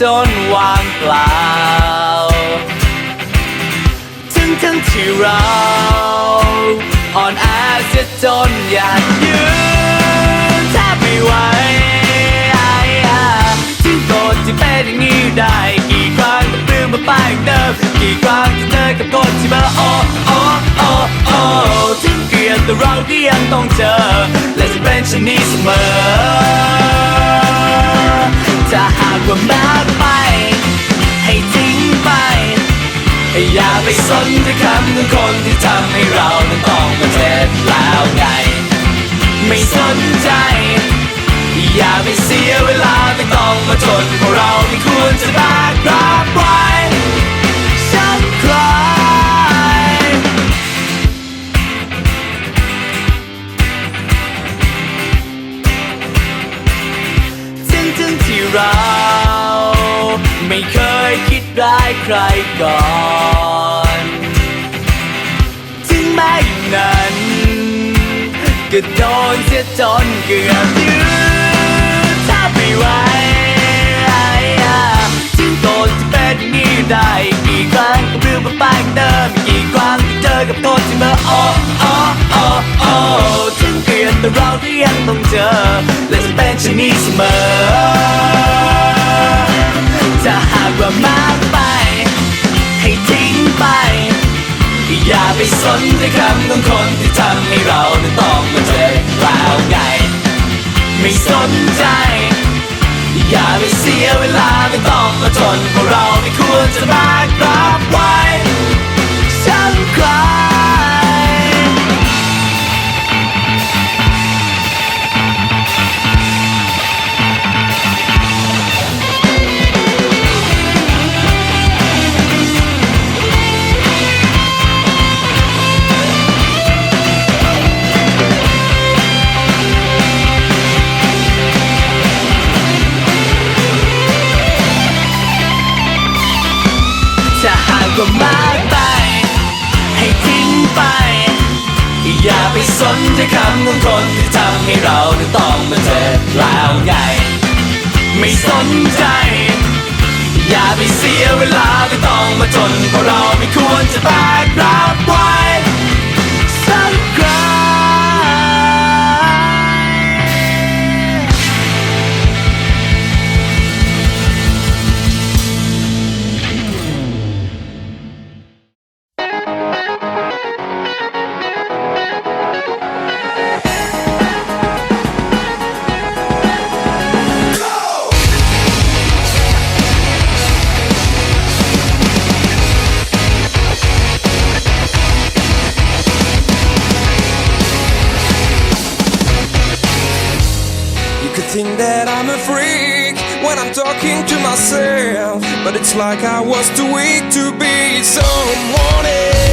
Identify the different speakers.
Speaker 1: จนวางเปล่า ทั้งทั้งที่เราอ่อนแอเสียจนอยากยืนแทบไม่ไหวถึงโกรธที่เป็นอย่างนี้ได้กี่ครั้งก็ปลื้มมาป้ายเดิมกี่ครั้งที่เจอกับคนที่มาโอ้โอ้โอ้โอ้ถึงเกลียดแต่เราก็ยังต้องเจอและจะเป็นเช่นนี้เสมอ ไปสนใจคำของคนที่ทำให้เรานั้นต้องมาเจ็บแล้วไง ไม่สนใจ อย่าไปเสียเวลาไม่ต้องมาทนเพราะเราไม่ควรจะแบกรับไว้ฉันใครถึงถึงที่เรา ไม่เคยคิดร้ายใครก่อน ก็โดนเสียจนเกือบยืนถ้าไม่ไหวถึงโดนจะเป็นนี้ได้กี่ครั้งก็เรื่องมาแป้งเดิมกี่ครั้งที่เจอกับตัวที่เมื่อโอ้โอ้โอ้อถึงเกลียดแต่เราก็ยังต้องเจอและจะเป็นเช่นนี้เสมอถ้าหากว่ามา ไปสนใจคำของคนที่ทำให้เรานั้นต้องมาเจอเปล่าไง ไม่สนใจ อย่าไปเสียเวลาไม่ต้องมาทนเพราะเราไม่ควรจะแบกรับไว้ มากไป ให้ทิ้งไป อย่าไปสนใจคำของคนที่ทำให้เรานั้นต้องมาเจอแล้วไง ไม่สนใจ อย่าไปเสียเวลาไม่ต้องมาจนเพราะเราไม่ควรจะแบก
Speaker 2: could think that I'm a freak when I'm talking to myself, but it's like I was too weak to be someone else.